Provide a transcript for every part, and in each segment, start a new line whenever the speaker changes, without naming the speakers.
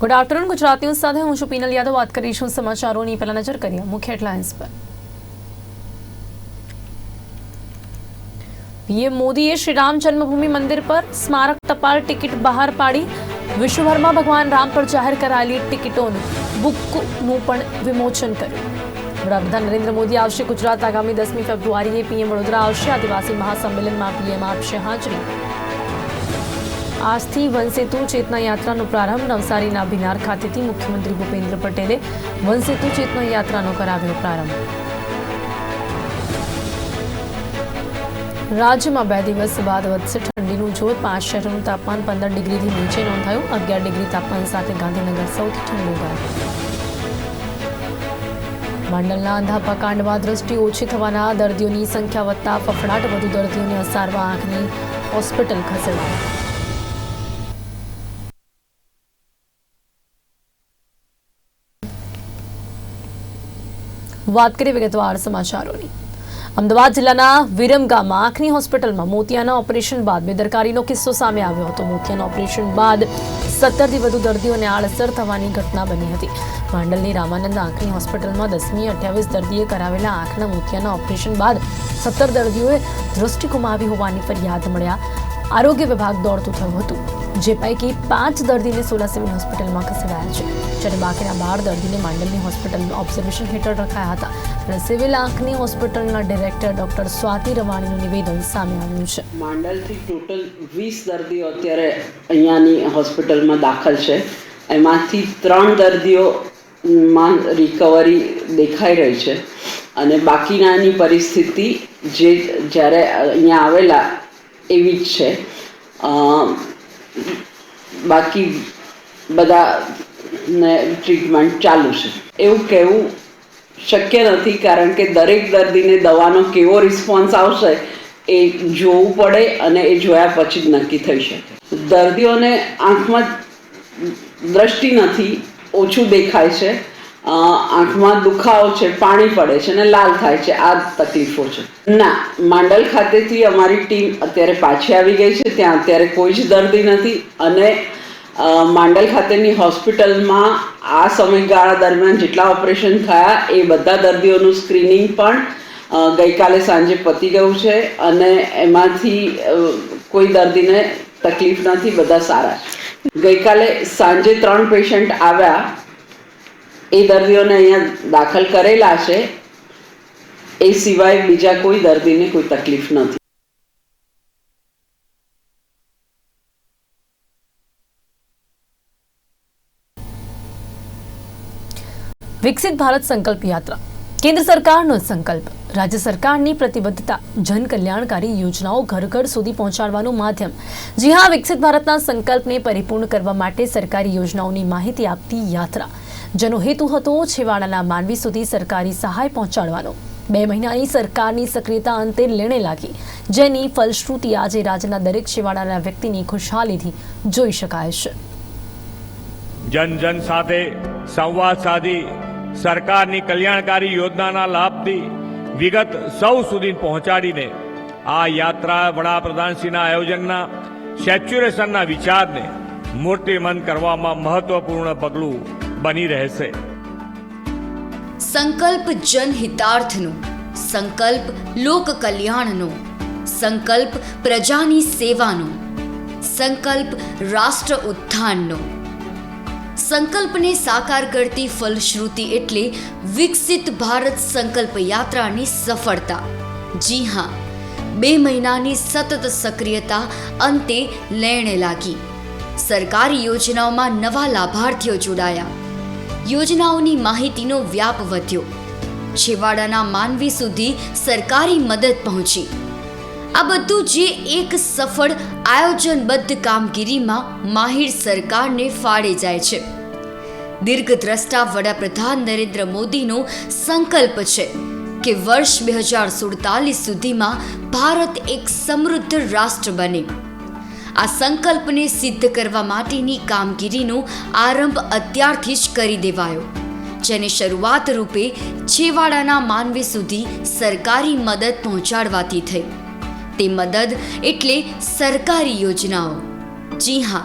Good afternoon Gujarat news સાથે હું છું પીનલ યાદવ વાત કરીશું સમાચારોની પહેલા નજર કરીએ મુખ્ય હેડલાઇન્સ પર પીએમ મોદીએ શ્રી રામ જન્મભૂમિ મંદિર પર સ્મારક ટપાલ ટિકિટ બહાર પાડી વિશ્વભરમાં ભગવાન રામ પર જાહેર કરાયેલી ટિકિટોનું બુકનું પણ વિમોચન કર્યું વડાપ્રધાન નરેન્દ્ર મોદી આવશે ગુજરાત આગામી દસમી ફેબ્રુઆરીએ પીએમ વડોદરા આવશે આદિવાસી મહાસંમેલનમાં પીએમ આપશે હાજરી આજથી વનસેતુ ચેતના યાત્રાનો પ્રારંભ નવસારીના ભિનાર ખાતેથી મુખ્યમંત્રી ભૂપેન્દ્ર પટેલે વનસેતુ ચેતના યાત્રાનો કરાવ્યો પ્રારંભ. રાજ્યમાં બે દિવસ બાદ વધશે ઠંડીનું જોર. પાંચ શહેરોનું તાપમાન પંદર ડિગ્રીથી નીચે નોંધાયું. અગિયાર ડિગ્રી તાપમાન સાથે ગાંધીનગર સૌથી ઠંડુ ગયું માંડલના અંધાપા કાંડમાં દ્રષ્ટિ ઓછી થવાના દર્દીઓની સંખ્યા વધતા ફફડાટ. વધુ દર્દીઓને અસારવા આંખની હોસ્પિટલ ખસેડાયા વાત કરીએ વિગતવાર સમાચારોની. અમદાવાદ જિલ્લાના વિરમગામમાં આંખની હોસ્પિટલમાં મોતિયાના ઓપરેશન બાદ બેદરકારીનો કિસ્સો સામે આવ્યો હતો. મોતિયાના ઓપરેશન બાદ સત્તરથી વધુ દર્દીઓને આડઅસર થવાની ઘટના બની હતી. માંડલની રામાનંદ આંખની હોસ્પિટલમાં દસમી, અઠ્યાવીસ દર્દીએ કરાવેલા આંખના મોતિયાના ઓપરેશન બાદ સત્તર દર્દીઓએ દૃષ્ટિ ગુમાવી હોવાની ફરિયાદ મળ્યા. આરોગ્ય વિભાગ દોડતું થયું હતું. જે પૈકી પાંચ દર્દીને સોલા સિવિલ હોસ્પિટલમાં ખસેડાયા છે, જ્યારે બાકીના બાર દર્દીને માંડલની હોસ્પિટલમાં ઓબ્ઝર્વેશન હેઠળ રખાયા હતા અને સિવિલ આંખની હોસ્પિટલના ડિરેક્ટર ડોક્ટર સ્વાતિ રવાણીનું નિવેદન સામે આવ્યું છે.
માંડલથી ટોટલ વીસ દર્દીઓ અત્યારે અહીંયાની હોસ્પિટલમાં દાખલ છે. એમાંથી ત્રણ દર્દીઓમાં રિકવરી દેખાઈ રહી છે અને બાકીનાની પરિસ્થિતિ જે જ્યારે અહીંયા આવેલા એવી જ છે. બાકી બધા ને ટ્રીટમેન્ટ ચાલુ છે. એવું કહેવું શક્ય નથી કારણ કે દરેક દર્દીને દવાનો કેવો રિસ્પોન્સ આવશે એ જોવું પડે અને એ જોયા પછી જ નક્કી થઈ શકે. દર્દીઓને આંખમાં દ્રષ્ટિ નથી, ઓછું દેખાય છે. આંખમાં દુખાવો છે, પાણી પડે છે અને લાલ થાય છે, આ તકલીફો છે. ના, માંડલ ખાતેથી અમારી ટીમ અત્યારે પાછી આવી ગઈ છે, ત્યાં અત્યારે કોઈ જ દર્દી નથી અને માંડલ ખાતેની હોસ્પિટલમાં આ સમયગાળા દરમિયાન જેટલા ઓપરેશન થયા, એ બધા દર્દીઓનું સ્ક્રીનિંગ પણ ગઈકાલે સાંજે પતી ગયું છે અને એમાંથી કોઈ દર્દીને તકલીફ નથી, બધા સારા ગઈકાલે સાંજે ત્રણ પેશન્ટ આવ્યા એ દર્દીઓને અહીંયા દાખલ કરેલા છે. એ સિવાય બીજા કોઈ દર્દીને કોઈ તકલીફ નથી.
વિકસિત ભારત સંકલ્પ યાત્રા. કેન્દ્ર સરકારનો સંકલ્પ. રાજ્ય સરકારની પ્રતિબદ્ધતા જન કલ્યાણકારી યોજનાઓ ઘર ઘર સુધી પહોંચાડવાનું માધ્યમ. જી હા, વિકસિત ભારતના સંકલ્પને પરિપૂર્ણ કરવા માટે સરકારી યોજનાઓની માહિતી આપતી યાત્રા. જેનો હેતુ હતો છેવાડાના માનવી સુધી સરકારી સહાય પહોંચાડવાનો. બે મહિનાની સરકારની સક્રિયતા અંતે લેણે લાગી, જેની ફલશ્રુતિ આજે રાજ્યના દરેક છેવાડાના વ્યક્તિની ખુશહાલીથી જોઈ શકાય છે.
જન જન સાથે સંવાદ સાધી સરકારની કલ્યાણકારી યોજનાના લાભથી વિગત સૌ સુધી પહોંચાડીને આ યાત્રા વડાપ્રધાનશ્રીના આયોજનના, સેચ્યુરેશનના વિચારને મૂર્તિમંત કરવામાં મહત્વપૂર્ણ પગલું બની રહેશે.
સંકલ્પ જનહિતાર્થનો, સંકલ્પ લોક સંકલ્પ પ્રજાની સેવાનો, સંકલ્પ રાષ્ટ્ર ઉત્થાનનો. સંકલ્પને સાકાર કરતી ફલશ્રુતિ એટલે વિકસિત ભારત સંકલ્પ યાત્રાની સફળતા. જી હા, બે મહિનાની સતત સક્રિયતા અંતે લેણે લાગી. સરકારી યોજનાઓમાં નવા લાભાર્થીઓ જોડાયા. યોજનાઓની માહિતીનો વ્યાપ વધ્યો. છેવાડાના માનવી સુધી સરકારી મદદ પહોંચી. આ બધું જે એક સફળ આયોજનબદ્ધ કામગીરીમાં માહિર સરકારને ફાળે જાય છે. દીર્ઘદ્રષ્ટા વડાપ્રધાન નરેન્દ્ર મોદીનો સંકલ્પ છે કે વર્ષ બે હજાર સુડતાલીસ સુધીમાં ભારત એક સમૃદ્ધ રાષ્ટ્ર બને. આ સંકલ્પને સિદ્ધ કરવા માટેની કામગીરીનો આરંભ અત્યારથી જ કરી દેવાયો. જેને શરૂઆત રૂપે છેવાડાના માનવી સુધી સરકારી મદદ પહોંચાડવાથી થઈ. તે મદદ એટલે સરકારી યોજનાઓ. જી હા,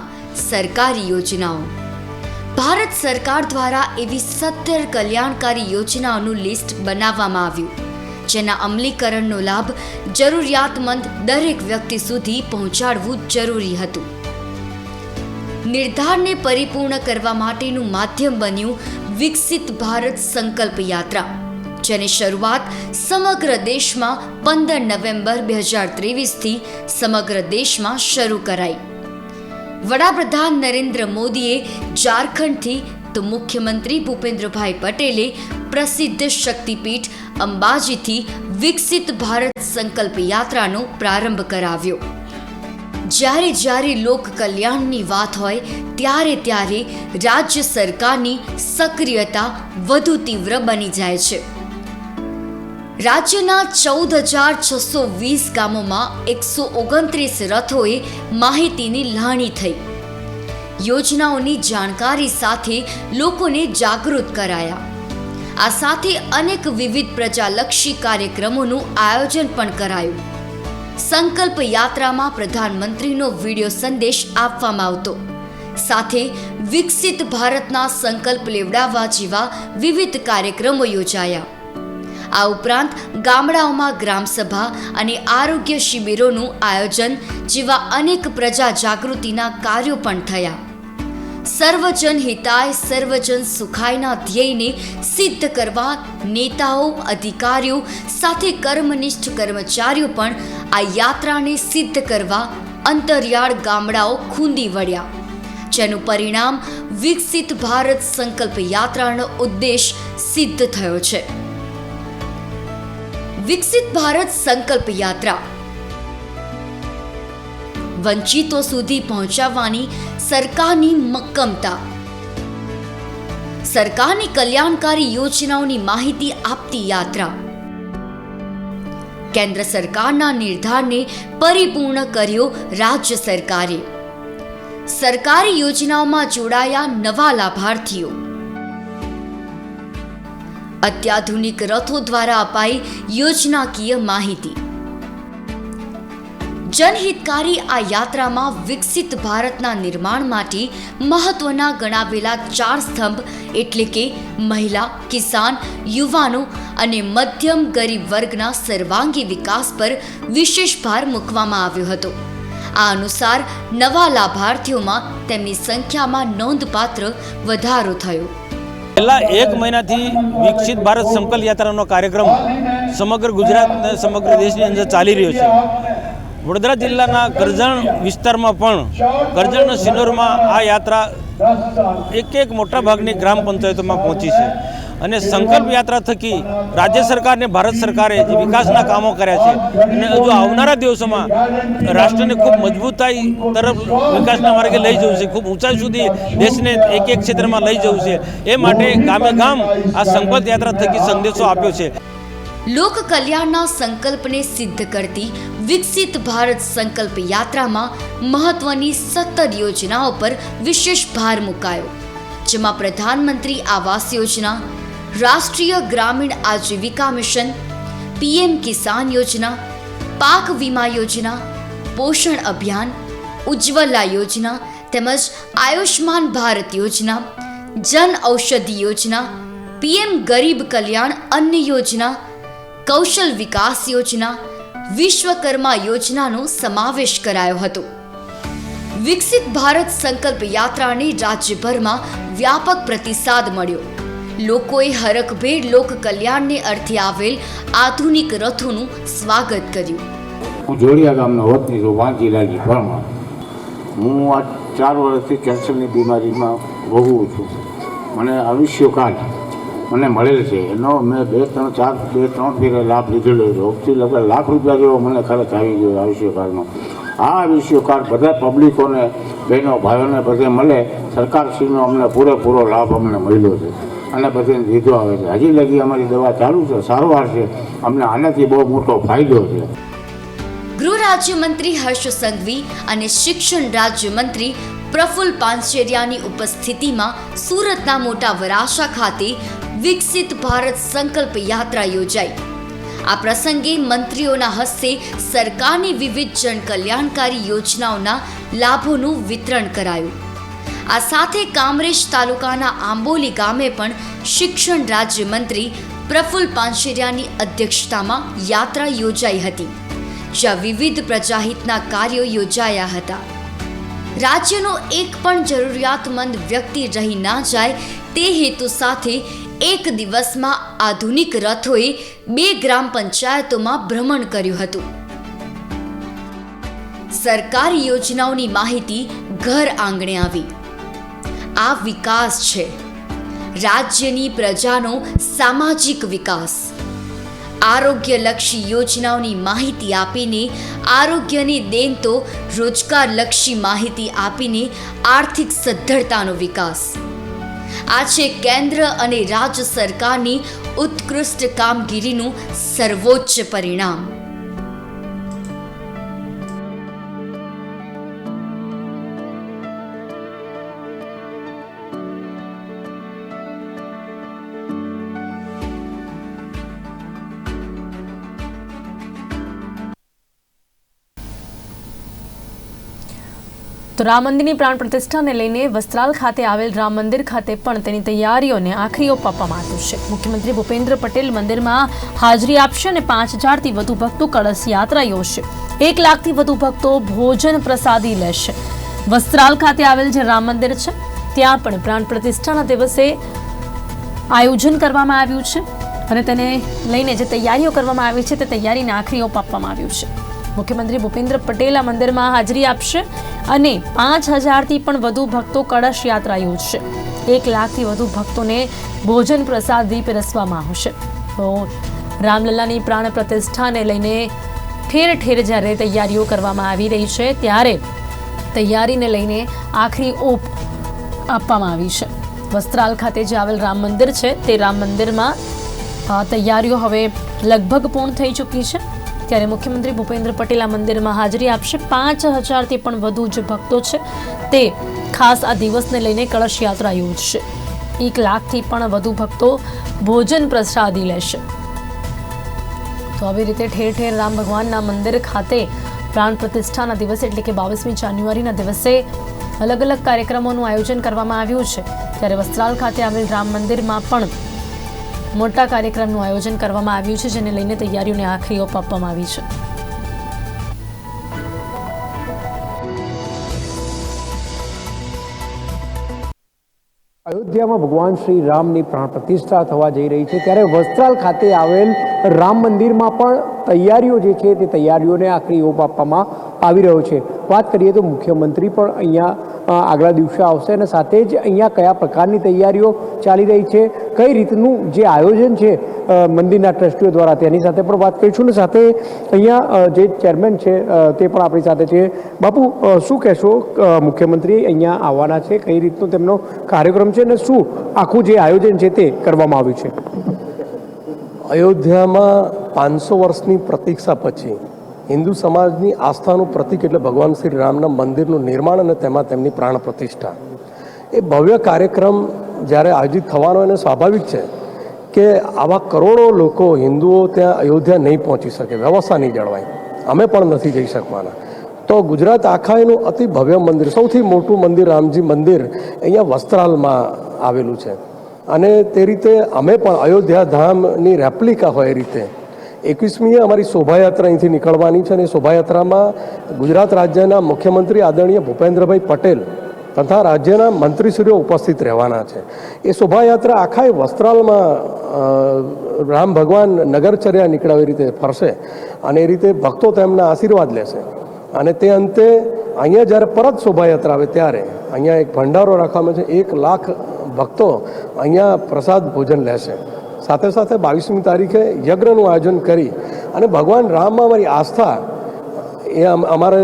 સરકારી યોજનાઓ. ભારત સરકાર દ્વારા એવી સત્તર કલ્યાણકારી યોજનાઓનું લિસ્ટ બનાવવામાં આવ્યું. જેના અમલીકરણનો લાભ જરૂરિયાતમંદ દરેક વ્યક્તિ સુધી પહોંચાડવું જરૂરી હતું. નિર્ધારને પરિપૂર્ણ કરવા માટેનું માધ્યમ બન્યું વિકસિત ભારત સંકલ્પ યાત્રા, જેની શરૂઆત સમગ્ર દેશમાં પંદર નવેમ્બર બે હજાર ત્રેવીસથી સમગ્ર દેશમાં શરૂ કરાઈ. વડાપ્રધાન નરેન્દ્ર મોદીએ ઝારખંડથી તો મુખ્યમંત્રી ભૂપેન્દ્રભાઈ પટેલે પ્રસિદ્ધ શક્તિપીઠ અંબાજીથી વિકસિત ભારત સંકલ્પ યાત્રાનો પ્રારંભ કરાવ્યો. જ્યારે જ્યારે લોક કલ્યાણની વાત હોય, ત્યારે ત્યારે રાજ્ય સરકારની સક્રિયતા વધુ તીવ્ર બની જાય છે. રાજ્યના ચૌદ હજાર છસો વીસ ગામોમાં એકસો ઓગણત્રીસ રથોએ માહિતીની લાણી થઈ. યોજનાઓની જાણકારી સાથે લોકોને જાગૃત કરાયા. આ સાથે અનેક વિવિધ પ્રજાલક્ષી કાર્યક્રમોનું આયોજન પણ કરાયું. સંકલ્પ યાત્રામાં પ્રધાનમંત્રીનો વીડિયો સંદેશ આપવામાં આવતો. સાથે વિકસિત ભારતના સંકલ્પ લેવડાવવા જેવા વિવિધ કાર્યક્રમો યોજાયા. આ ઉપરાંત ગામડાઓમાં ગ્રામસભા અને આરોગ્ય શિબિરોનું આયોજન જેવા અનેક પ્રજા જાગૃતિના કાર્યો પણ થયા. સર્વજન હિતાય, સર્વજન સુખાયના ધ્યેયને સિદ્ધ કરવા નેતાઓ, અધિકારીઓ સાથે કર્મનિષ્ઠ કર્મચારીઓ પણ આ યાત્રાને સિદ્ધ કરવા અંતરિયાળ ગામડાઓ ખૂંદી વળ્યા. જેનું પરિણામ વિકસિત ભારત સંકલ્પ યાત્રાનો ઉદ્દેશ સિદ્ધ થયો છે. વિકસિત ભારત સંકલ્પ યાત્રા. વંચિતો સુધી પહોંચાડવાની સરકારની મક્કમતા. સરકારની કલ્યાણકારી યોજનાઓની માહિતી આપતી યાત્રા. કેન્દ્ર સરકારના નિર્ધારને પરિપૂર્ણ કર્યો રાજ્ય સરકારે. સરકારી યોજનાઓમાં જોડાયા નવા લાભાર્થીઓ. અત્યાધુનિક રથો દ્વારા અપાઈ યોજનાકીય માહિતી. જનહિતકારી આ યાત્રામાં વિકસિત ભારતના નિર્માણ માટે મહત્વના ગણાવેલા ચાર સ્તંભ એટલે કે મહિલા, કિસાન, યુવાનો અને મધ્યમ ગરીબ વર્ગના સર્વાંગી વિકાસ પર વિશેષ ભાર મૂકવામાં આવ્યો હતો. આ અનુસાર નવા લાભાર્થીઓમાં તેમની સંખ્યામાં નોંધપાત્ર વધારો થયો.
છેલ્લા એક મહિનાથી વિકસિત ભારત સંકલ્પ યાત્રાનો કાર્યક્રમ સમગ્ર ગુજરાત અને સમગ્ર દેશની અંદર ચાલી રહ્યો છે. વડોદરા જિલ્લાના કરજણ વિસ્તારમાં પણ કરજણ સિનોરમાં આ યાત્રા એક એક મોટા ભાગની ગ્રામ પંચાયતોમાં પહોંચી છે. અને સંકલ્પ યાત્રા થકી રાજ્ય સરકાર અને ભારત સરકારે જે વિકાસના કામો કર્યા છે અને હજુ આવનારા દિવસોમાં રાષ્ટ્રને ખૂબ મજબૂતાઈ તરફ વિકાસના માર્ગે લઈ જવું છે. ખૂબ ઊંચાઈ સુધી દેશને એક એક ક્ષેત્રમાં લઈ જવું છે. એ માટે ગામે ગામ આ સંકલ્પ યાત્રા થકી સંદેશો આપ્યો છે.
લોક કલ્યાણના સંકલ્પને સિદ્ધ કરતી વિકસિત ભારત સંકલ્પ યાત્રામાં મહત્વની સત્તર યોજનાઓ પર વિશેષ ભાર મુકાયો. જેમાં પ્રધાનમંત્રી આવાસ યોજના, રાષ્ટ્રીય ગ્રામીણ આજીવિકા મિશન, પીએમ કિસાન યોજના, પાક વીમા યોજના, પોષણ અભિયાન, ઉજ્જવલા યોજના તેમજ આયુષ્માન ભારત યોજના, જન ઔષધિ યોજના, પીએમ ગરીબ કલ્યાણ અન્ન યોજના, કૌશલ વિકાસ યોજના વિશ્વકર્મા યોજનાનો સમાવેશ કરાયો હતો. વિકસિત ભારત સંકલ્પ યાત્રાને રાજ્યભરમાં વ્યાપક પ્રતિસાદ મળ્યો. લોકોએ હરખભેર લોક કલ્યાણને અર્થે આવેલ આધુનિક રથોનું સ્વાગત કર્યું.
હું જોડિયા ગામનો વતની છું વાંચીલાલજી ફળમાં હું આ ચાર વર્ષથી કેન્સરની બીમારીમાં ભોગવું છું. મને આયુષ્ય કાર્ડ મને મળેલ છે. એનો મેં બે, ત્રણ, ચાર, બે, ત્રણ ફેરે લાભ લીધેલો છે. લગભગ લાખ રૂપિયા જેવો મને ખર્ચ આવી ગયો આયુષ્ય આ આયુષ્ય બધા પબ્લિકોને, બહેનો ભાઈઓને બધે મળે. સરકારશ્રીનો અમને પૂરેપૂરો લાભ અમને મળ્યો છે. અને પછી લીધો આવે છે. હજી લગી અમારી દવા ચાલુ છે. સારવાર છે. અમને આનાથી બહુ મોટો ફાયદો છે.
ગૃહ રાજ્યમંત્રી હર્ષ સંઘવી અને શિક્ષણ રાજ્યમંત્રી પ્રફુલ પાંચેરિયાની ઉપસ્થિતિમાં સુરતના મોટા વરાશા ખાતે વિકસિત ભારત સંકલ્પ યાત્રા યોજાઈ. આ પ્રસંગે મંત્રીઓના હસ્તે સરકારની વિવિધ જન કલ્યાણકારી યોજનાઓના લાભોનું વિતરણ કરાયું. આ સાથે કામરેજ તાલુકાના આંબોલી ગામે પણ શિક્ષણ રાજ્યમંત્રી પ્રફુલ પાંશેરિયાની અધ્યક્ષતામાં યાત્રા યોજાઈ હતી, જ્યાં વિવિધ પ્રજાહિતના કાર્યો યોજાયા હતા. રાજ્યનો એક પણ જરૂરિયાતમંદ વ્યક્તિ રહી ના જાય તે હેતુ સાથે એક દિવસમાં આધુનિક રથોએ બે ગ્રામ પંચાયતોમાં ભ્રમણ કર્યું હતું. સરકારી યોજનાઓની માહિતી ઘર આંગણે આવી. આ વિકાસ છે. રાજ્યની પ્રજાનો સામાજિક વિકાસ. આરોગ્યલક્ષી યોજનાઓની માહિતી આપીને, આરોગ્યની દેન તો રોજગારલક્ષી માહિતી આપીને આર્થિક સદ્ધરતાનો વિકાસ. આ છે કેન્દ્ર અને રાજ્ય સરકારની ઉત્કૃષ્ટ કામગીરીનું સર્વોચ્ચ પરિણામ.
તો રામ મંદિરની પ્રાણ પ્રતિષ્ઠાને લઈને વસ્ત્રાલ ખાતે આવેલ રામ મંદિર ખાતે પણ તેની તૈયારીઓને આખરી ઓપ આપવામાં આવ્યું છે. મુખ્યમંત્રી ભૂપેન્દ્ર પટેલ મંદિરમાં હાજરી આપશે અને પાંચ હજારથી વધુ ભક્તો કળશ યાત્રા યોજશે. એક લાખથી વધુ ભક્તો ભોજન પ્રસાદી લેશે. વસ્ત્રાલ ખાતે આવેલ જે રામ મંદિર છે, ત્યાં પણ પ્રાણ પ્રતિષ્ઠાના દિવસે આયોજન કરવામાં આવ્યું છે અને તેને લઈને જે તૈયારીઓ કરવામાં આવી છે, તે તૈયારીને આખરી ઓપ આપવામાં આવ્યું છે. મુખ્યમંત્રી ભૂપેન્દ્ર પટેલ આ મંદિરમાં હાજરી આપશે અને પાંચ હજારથી પણ વધુ ભક્તો કળશ યાત્રા યોજશે. એક લાખથી વધુ ભક્તોને ભોજન પ્રસાદી પીરસવામાં આવશે. તો રામલલ્લાની પ્રાણ પ્રતિષ્ઠાને લઈને ઠેર ઠેર જ્યારે તૈયારીઓ કરવામાં આવી રહી છે, ત્યારે તૈયારીને લઈને આખરી ઓપ આપવામાં આવી છે. વસ્ત્રાલ ખાતે જે આવેલ રામ મંદિર છે, તે રામ મંદિરમાં તૈયારીઓ હવે લગભગ પૂર્ણ થઈ ચૂકી છે. ત્યારે મુખ્યમંત્રી ભૂપેન્દ્ર પટેલ મંદિરમાં હાજરી આપશે. પાંચ હજારથી પણ વધુ જે ભક્તો છે. તે ખાસ આ દિવસને લઈને કળશ યાત્રા યોજશે. એક લાખથી પણ વધુ ભક્તો ભોજન પ્રસાદી લેશે. તો આવી રીતે ઠેર ઠેર રામ ભગવાનના મંદિર ખાતે પ્રાણ પ્રતિષ્ઠાના દિવસે એટલે કે બાવીસમી જાન્યુઆરીના દિવસે અલગ અલગ કાર્યક્રમોનું આયોજન કરવામાં આવ્યું છે. ત્યારે વસ્ત્રાલ ખાતે આવેલ રામ મંદિરમાં પણ મોટા કાર્યક્રમનું આયોજન કરવામાં આવ્યું છે, જેને લઈને તૈયારીઓને આખરી ઓપ આપવામાં આવી છે.
અયોધ્યામાં ભગવાન શ્રી રામની પ્રાણ પ્રતિષ્ઠા થવા જઈ રહી છે, ત્યારે વસ્ત્રાલ ખાતે આવેલ રામ મંદિરમાં પણ તૈયારીઓ જે છે, તે તૈયારીઓને આખરી ઓપ આપવામાં આવી રહ્યો છે. વાત કરીએ તો મુખ્યમંત્રી પણ અહીંયા આગલા દિવસે આવશે અને સાથે જ અહીંયા કયા પ્રકારની તૈયારીઓ ચાલી રહી છે, કઈ રીતનું જે આયોજન છે મંદિરના ટ્રસ્ટીઓ દ્વારા તેની સાથે પણ વાત કરીશું. ને સાથે અહીંયા જે ચેરમેન છે તે પણ આપણી સાથે છે. બાપુ શું કહેશો મુખ્યમંત્રી અહીંયા આવવાના છે, કઈ રીતનો તેમનો કાર્યક્રમ છે અને શું આખું જે આયોજન છે તે કરવામાં આવ્યું છે?
અયોધ્યામાં પાંચસો વર્ષની પ્રતીક્ષા પછી હિન્દુ સમાજની આસ્થાનું પ્રતીક એટલે ભગવાન શ્રી રામના મંદિરનું નિર્માણ અને તેમાં તેમની પ્રાણ પ્રતિષ્ઠા. એ ભવ્ય કાર્યક્રમ જ્યારે આયોજિત થવાનો એને સ્વાભાવિક છે કે આવા કરોડો લોકો હિન્દુઓ ત્યાં અયોધ્યા નહીં પહોંચી શકે, વ્યવસ્થા નહીં જળવાય. અમે પણ નથી જઈ શકવાના. તો ગુજરાત આખા એનું અતિ ભવ્ય મંદિર, સૌથી મોટું મંદિર રામજી મંદિર અહીંયા વસ્ત્રાલમાં આવેલું છે. અને તે રીતે અમે પણ અયોધ્યા ધામની રેપ્લિકા હોય એ રીતે એકવીસમીએ અમારી શોભાયાત્રા અહીંથી નીકળવાની છે અને શોભાયાત્રામાં ગુજરાત રાજ્યના મુખ્યમંત્રી આદરણીય ભૂપેન્દ્રભાઈ પટેલ તથા રાજ્યના મંત્રીશ્રીઓ ઉપસ્થિત રહેવાના છે. એ શોભાયાત્રા આખા વસ્ત્રાલમાં રામ ભગવાન નગરચર્યા નીકળાવે રીતે ફરશે અને એ રીતે ભક્તો તેમના આશીર્વાદ લેશે. અને તે અંતે અહીંયા જ્યારે પરત શોભાયાત્રા આવે ત્યારે અહીંયા એક ભંડારો રાખવામાં છે. એક લાખ ભક્તો અહીંયા પ્રસાદ ભોજન લેશે. સાથે સાથે બાવીસમી તારીખે યજ્ઞનું આયોજન કરી અને ભગવાન રામમાં અમારી આસ્થા એ અમારે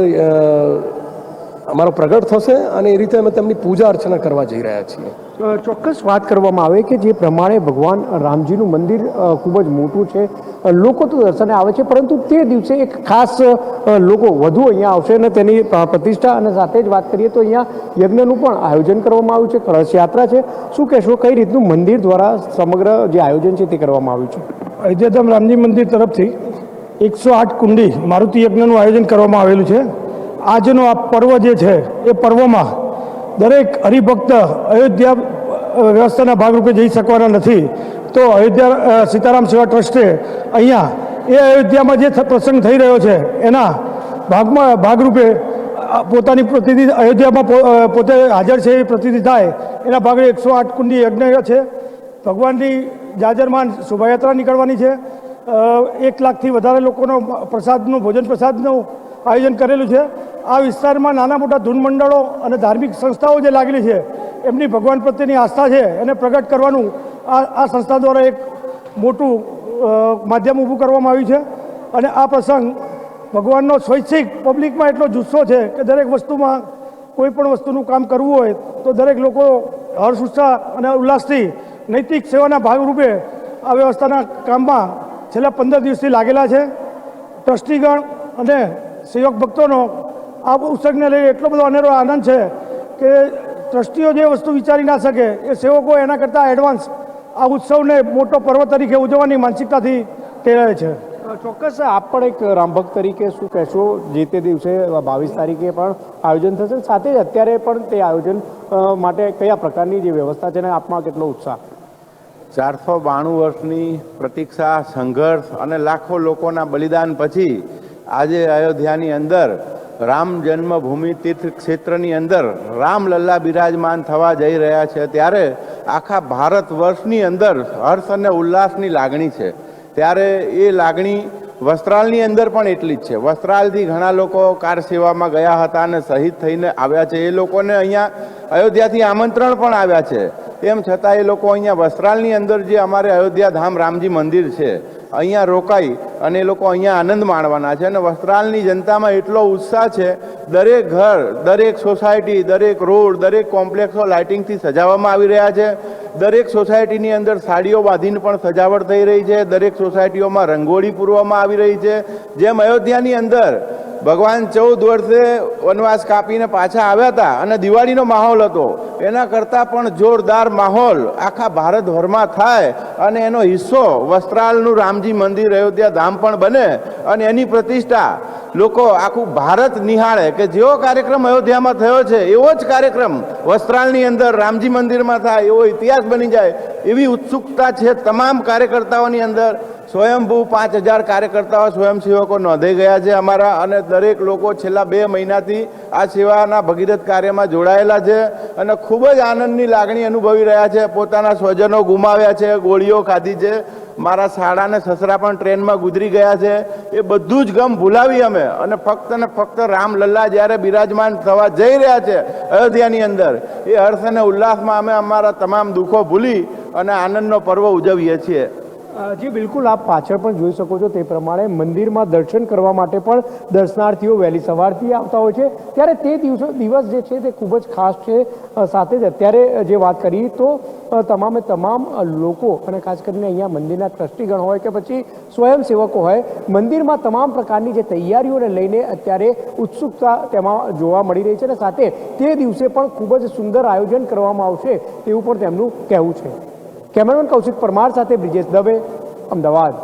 અમારો પ્રગટ થશે અને એ રીતે અમે તેમની પૂજા અર્ચના કરવા જઈ રહ્યા છીએ.
ચોક્કસ વાત કરવામાં આવે કે જે પ્રમાણે ભગવાન રામજીનું મંદિર ખૂબ જ મોટું છે. લોકો તો દર્શને આવે છે, પરંતુ તે દિવસે એક ખાસ લોકો વધુ અહીંયા આવશે અને તેની પ્રતિષ્ઠા અને સાથે જ વાત કરીએ તો અહીંયા યજ્ઞનું પણ આયોજન કરવામાં આવ્યું છે, કળશ યાત્રા છે. શું કહેશો, કઈ રીતનું મંદિર દ્વારા સમગ્ર જે આયોજન છે તે કરવામાં આવ્યું છે?
અયોધ્યાધામ રામજી મંદિર તરફથી એકસો આઠ કુંડી મારુતિ યજ્ઞનું આયોજન કરવામાં આવેલું છે. આજનો આ પર્વ જે છે, એ પર્વમાં દરેક હરિભક્ત અયોધ્યા વ્યવસ્થાના ભાગરૂપે જઈ શકવાના નથી. તો અયોધ્યા સીતારામ સેવા ટ્રસ્ટે અહીંયા એ અયોધ્યામાં જે પ્રસંગ થઈ રહ્યો છે, એના ભાગમાં, ભાગરૂપે પોતાની પ્રતિનિધિ અયોધ્યામાં પોતે હાજર છે એ પ્રતિનિધિ થાય, એના ભાગે એકસો આઠ કુંડી યજ્ઞ છે. ભગવાનની જાજરમાન શોભાયાત્રા નીકળવાની છે. એક લાખથી વધારે લોકોનો પ્રસાદનું, ભોજન પ્રસાદનું આયોજન કરેલું છે. આ વિસ્તારમાં નાના મોટા ધૂન મંડળો અને ધાર્મિક સંસ્થાઓ જે લાગેલી છે, એમની ભગવાન પ્રત્યેની આસ્થા છે, એને પ્રગટ કરવાનું આ આ સંસ્થા દ્વારા એક મોટું માધ્યમ ઊભું કરવામાં આવ્યું છે. અને આ પ્રસંગ ભગવાનનો સ્વૈચ્છિક, પબ્લિકમાં એટલો જુસ્સો છે કે દરેક વસ્તુમાં કોઈ પણ વસ્તુનું કામ કરવું હોય, તો દરેક લોકો હર્ષ ઉત્સાહ અને ઉલ્લાસથી નૈતિક સેવાના ભાગરૂપે આ વ્યવસ્થાના કામમાં છેલ્લા પંદર દિવસથી લાગેલા છે. ટ્રસ્ટીગણ અને સેવક ભક્તોનો આ પુસ્તકને લઈ એટલો બધો અનેરો આનંદ છે કે ટ્રસ્ટીઓ જે વસ્તુ વિચારી ના શકે એ સેવકો એના કરતાં એડવાન્સ આ ઉત્સવને મોટો પર્વ તરીકે ઉજવવાની માનસિકતાથી ટેરાય છે.
ચોક્કસ આપ પણ એક રામભક્ત તરીકે શું કહેશો? જે તે દિવસે બાવીસ તારીખે પણ આયોજન થશે. સાથે જ અત્યારે પણ તે આયોજન માટે કયા પ્રકારની જે વ્યવસ્થા છે ને આપમાં કેટલો ઉત્સાહ?
ચારસો બાણું વર્ષની પ્રતીક્ષા સંઘર્ષ અને લાખો લોકોના બલિદાન પછી આજે અયોધ્યાની અંદર રામ જન્મભૂમિ તીર્થ ક્ષેત્રની અંદર રામલલ્લા બિરાજમાન થવા જઈ રહ્યા છે. ત્યારે આખા ભારત વર્ષની અંદર હર્ષ અને ઉલ્લાસની લાગણી છે. ત્યારે એ લાગણી વસ્ત્રાલની અંદર પણ એટલી જ છે. વસ્ત્રાલથી ઘણા લોકો કાર સેવામાં ગયા હતા અને શહીદ થઈને આવ્યા છે. એ લોકોને અહીંયા અયોધ્યાથી આમંત્રણ પણ આવ્યા છે. તેમ છતાં એ લોકો અહીંયા વસ્ત્રાલની અંદર જે અમારે અયોધ્યા ધામ રામજી મંદિર છે, અહીંયા રોકાઈ અને એ લોકો અહીંયા આનંદ માણવાના છે અને વસ્ત્રાલની જનતામાં એટલો ઉત્સાહ છે, દરેક ઘર, દરેક સોસાયટી, દરેક રોડ, દરેક કોમ્પ્લેક્સો લાઇટિંગથી સજાવવામાં આવી રહ્યા છે. દરેક સોસાયટીની અંદર સાડીઓ બાંધીને પણ સજાવટ થઈ રહી છે. દરેક સોસાયટીઓમાં રંગોળી પૂરવામાં આવી રહી છે. જેમ અયોધ્યાની અંદર ભગવાન ચૌદ વર્ષે વનવાસ કાપીને પાછા આવ્યા હતા અને દિવાળીનો માહોલ હતો. એના કરતાં પણ જોરદાર માહોલ આખા ભારતભરમાં થાય અને એનો હિસ્સો વસ્ત્રાલનું રામજી મંદિર, અયોધ્યા ધામ પણ બને અને એની પ્રતિષ્ઠા. લોકો આખું ભારત નિહાળે કે જેવો કાર્યક્રમ અયોધ્યામાં થયો છે, એવો જ કાર્યક્રમ વસ્ત્રાલની અંદર રામજી મંદિરમાં થાય, એવો ઇતિહાસ બની જાય, એવી ઉત્સુકતા છે તમામ કાર્યકર્તાઓની અંદર. સ્વયંભૂ પાંચ હજાર કાર્યકર્તાઓ સ્વયંસેવકો નોંધાઈ ગયા છે અમારા અને દરેક લોકો છેલ્લા બે મહિનાથી આ સેવાના ભગીરથ કાર્યમાં જોડાયેલા છે અને ખૂબ જ આનંદની લાગણી અનુભવી રહ્યા છે. પોતાના સ્વજનો ગુમાવ્યા છે, ગોળીઓ ખાધી છે. મારા શાળા અને સસરા પણ ટ્રેનમાં ગુજરી ગયા છે. એ બધું જ ગમ ભૂલાવી અમે અને ફક્ત ને ફક્ત રામલલ્લા જ્યારે બિરાજમાન થવા જઈ રહ્યા છે અયોધ્યાની અંદર, એ હર્ષ અને ઉલ્લાસમાં અમે અમારા તમામ દુઃખો ભૂલી અને આનંદનો પર્વ ઉજવીએ છીએ.
જી, બિલકુલ, આપ પાછળ પણ જોઈ શકો છો તે પ્રમાણે મંદિરમાં દર્શન કરવા માટે પણ દર્શનાર્થીઓ વહેલી સવારથી આવતા હોય છે. ત્યારે તે દિવસો, દિવસ જે છે તે ખૂબ જ ખાસ છે. સાથે જ અત્યારે જે વાત કરી તો તમામે તમામ લોકો અને ખાસ કરીને અહીંયા મંદિરના ટ્રસ્ટીગણ હોય કે પછી સ્વયંસેવકો હોય, મંદિરમાં તમામ પ્રકારની જે તૈયારીઓને લઈને અત્યારે ઉત્સુકતા તેમાં જોવા મળી રહી છે અને સાથે તે દિવસે પણ ખૂબ જ સુંદર આયોજન કરવામાં આવશે તેવું પણ તેમનું કહેવું છે. કેમેરામેન કૌશિક પરમાર સાથે બ્રિજેશ દવે, અમદાવાદ.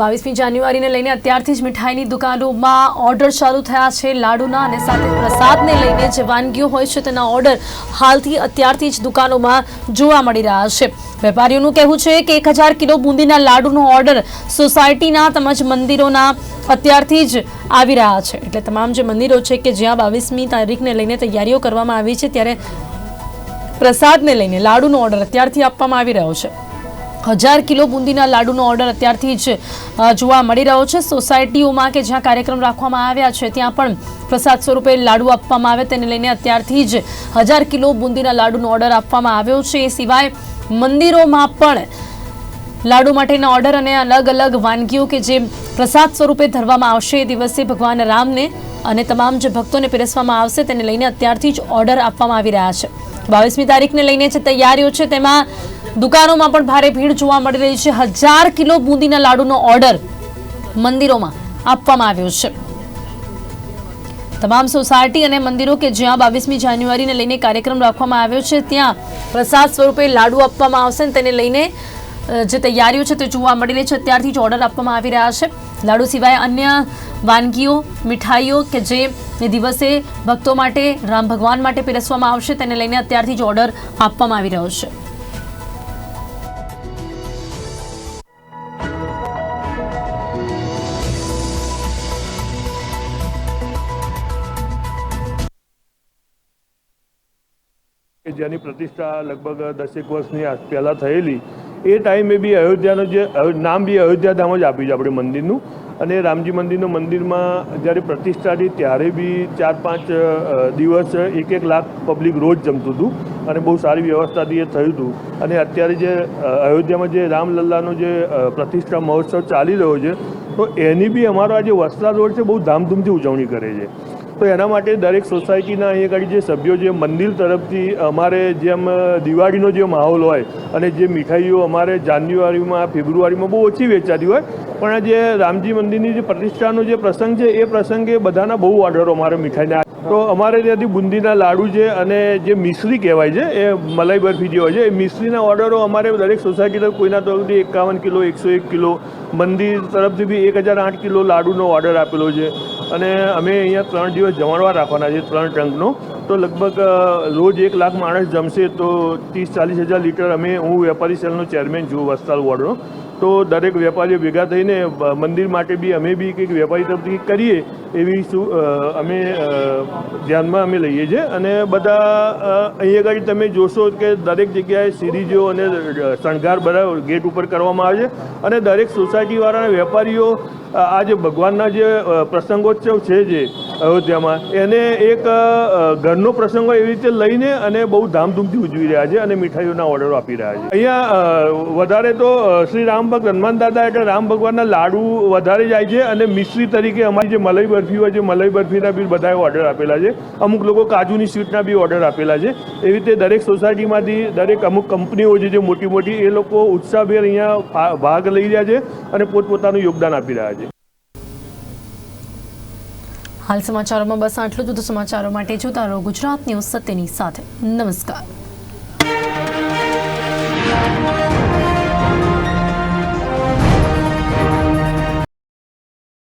બાવીસમી જાન્યુઆરીને લઈને અત્યારથી જ મીઠાઈની દુકાનોમાં ઓર્ડર ચાલુ થયા છે. લાડુના અને સાથે પ્રસાદને લઈને જે વાનગીઓ હોય છે તેના ઓર્ડર હાલથી અત્યારથી જ દુકાનોમાં જોવા મળી રહ્યા છે. વેપારીઓનું કહેવું છે કે એક હજાર કિલો બુંદીના લાડુનો ઓર્ડર સોસાયટીના તેમજ મંદિરોના અત્યારથી જ આવી રહ્યા છે. એટલે તમામ જે મંદિરો છે કે જ્યાં બાવીસમી તારીખને લઈને તૈયારીઓ કરવામાં આવી છે, ત્યારે પ્રસાદને લઈને લાડુનો ઓર્ડર અત્યારથી આપવામાં આવી રહ્યો છે. હજાર કિલો બુંદીના લાડુનો ઓર્ડર અત્યારથી જ જોવા મળી રહ્યો છે. સોસાયટીઓમાં કે જ્યાં કાર્યક્રમ રાખવામાં આવ્યા છે, ત્યાં પણ પ્રસાદ સ્વરૂપે લાડુ આપવામાં આવે. તેને લઈને અત્યારથી જ હજાર કિલો બુંદીના લાડુનો ઓર્ડર આપવામાં આવ્યો છે. એ સિવાય મંદિરોમાં પણ લાડુ માટેના ઓર્ડર અને અલગ અલગ વાનગીઓ કે જે પ્રસાદ સ્વરૂપે ધરવામાં આવશે, એ દિવસે ભગવાન રામને અને તમામ જે ભક્તોને પીરસવામાં આવશે. તેને લઈને અત્યારથી જ ઓર્ડર આપવામાં આવી રહ્યા છે. બાવીસમી તારીખને લઈને જે તૈયારીઓ છે, તેમાં દુકાનોમાં પણ ભારે ભીડ જોવા મળી રહી છે. હજાર કિલો બુંદીના લાડુનો ઓર્ડર મંદિરોમાં આપવામાં આવ્યો છે. તમામ સોસાયટી અને મંદિરો કે જ્યાં બાવીસમી જાન્યુઆરીને લઈને કાર્યક્રમ રાખવામાં આવ્યો છે, ત્યાં પ્રસાદ સ્વરૂપે લાડુ આપવામાં આવશે તેને લઈને જે તૈયારીઓ છે તે જોવા મળી રહી છે. અત્યારથી જ ઓર્ડર આપવામાં આવી રહ્યા છે. લાડુ સિવાય અન્ય વાનગીઓ, મીઠાઈઓ કે જે દિવસે ભક્તો માટે, રામ ભગવાન માટે પીરસવામાં આવશે તેને લઈને અત્યારથી જ ઓર્ડર આપવામાં આવી રહ્યો છે.
જેની પ્રતિષ્ઠા લગભગ દસેક વર્ષની પહેલાં થયેલી એ ટાઈમે બી અયોધ્યાનું જે નામ બી અયોધ્યા ધામ જ આપ્યું છે આપણે મંદિરનું. અને રામજી મંદિરનું મંદિરમાં જ્યારે પ્રતિષ્ઠા હતી ત્યારે બી ચાર પાંચ દિવસ એક એક લાખ પબ્લિક રોજ જમતું હતું અને બહુ સારી વ્યવસ્થાથી એ થયું હતું. અને અત્યારે જે અયોધ્યામાં જે રામલલ્લાનો જે પ્રતિષ્ઠા મહોત્સવ ચાલી રહ્યો છે, તો એની બી અમારો આ જે વસ્ત્રા રોડ છે બહુ ધામધૂમથી ઉજવણી કરે છે. તો એના માટે દરેક સોસાયટીના અહીંયા આગળ જે સભ્યો જે મંદિર તરફથી અમારે જેમ દિવાળીનો જે માહોલ હોય અને જે મીઠાઈઓ અમારે જાન્યુઆરીમાં, ફેબ્રુઆરીમાં બહુ ઓછી વેચાતી હોય, પણ આ જે રામજી મંદિરની જે પ્રતિષ્ઠાનો જે પ્રસંગ છે, એ પ્રસંગે બધાના બહુ ઓર્ડરો અમારે મીઠાઈના તો અમારે ત્યાંથી બુંદીના લાડુ છે અને જે મિશ્રી કહેવાય છે, એ મલાઈ બરફી જે હોય છે. એ મિશ્રીના ઓર્ડરો અમારે દરેક સોસાયટી તરફ, કોઈના તરફથી એકાવન કિલો, એકસો એક કિલો, મંદિર તરફથી બી એક હજાર આઠ કિલો લાડુનો ઓર્ડર આપેલો છે. અને અમે અહીંયા ત્રણ દિવસ જમણવાર રાખવાના છે, ત્રણ ટ્રંકનો તો લગભગ રોજ એક લાખ માણસ જમશે તો ત્રીસ ચાલીસ હજાર લીટર અમે, હું વેપારી સેલનો ચેરમેન છું, વસ્તાલ વોર્ડનો. તો દરેક વેપારીઓ ભેગા થઈને મંદિર માટે બી અમે બી કંઈક વેપારી તરફથી કરીએ એવી શું અમે ધ્યાનમાં અમે લઈએ છીએ. અને બધા અહીં આગળ તમે જોશો કે દરેક જગ્યાએ સિરીજો અને શણગાર બધા ગેટ ઉપર કરવામાં આવે છે. અને દરેક સોસાયટીવાળાના વેપારીઓ આ જે ભગવાનના જે પ્રસંગોત્સવ છે જે અયોધ્યામાં, એને એક ઘરનો પ્રસંગ એવી રીતે લઈને અને બહુ ધામધૂમથી ઉજવી રહ્યા છે અને મીઠાઈઓના ઓર્ડરો આપી રહ્યા છે. અહીંયા વધારે તો શ્રી રામ ભક્ત હનુમાન દાદા એટલે રામ ભગવાનના લાડુ વધારે જાય છે અને મિશ્રી તરીકે અમારી જે મલાઈ બરફી હોય છે, મલાઈ બરફીના બી બધાએ ઓર્ડર આપેલા છે. અમુક લોકો કાજુની સ્વીટના બી ઓર્ડર આપેલા છે. એવી રીતે દરેક સોસાયટીમાંથી દરેક અમુક કંપનીઓ છે જે મોટી મોટી, એ લોકો ઉત્સાહભેર અહીંયા ભાગ લઈ રહ્યા છે અને પોતપોતાનું યોગદાન આપી રહ્યા છે.
હાલ સમાચારોમાં બસ આટલું જ. તો સમાચારો માટે જોતા રહો ગુજરાત ન્યૂઝ સત્યની સાથે. નમસ્કાર.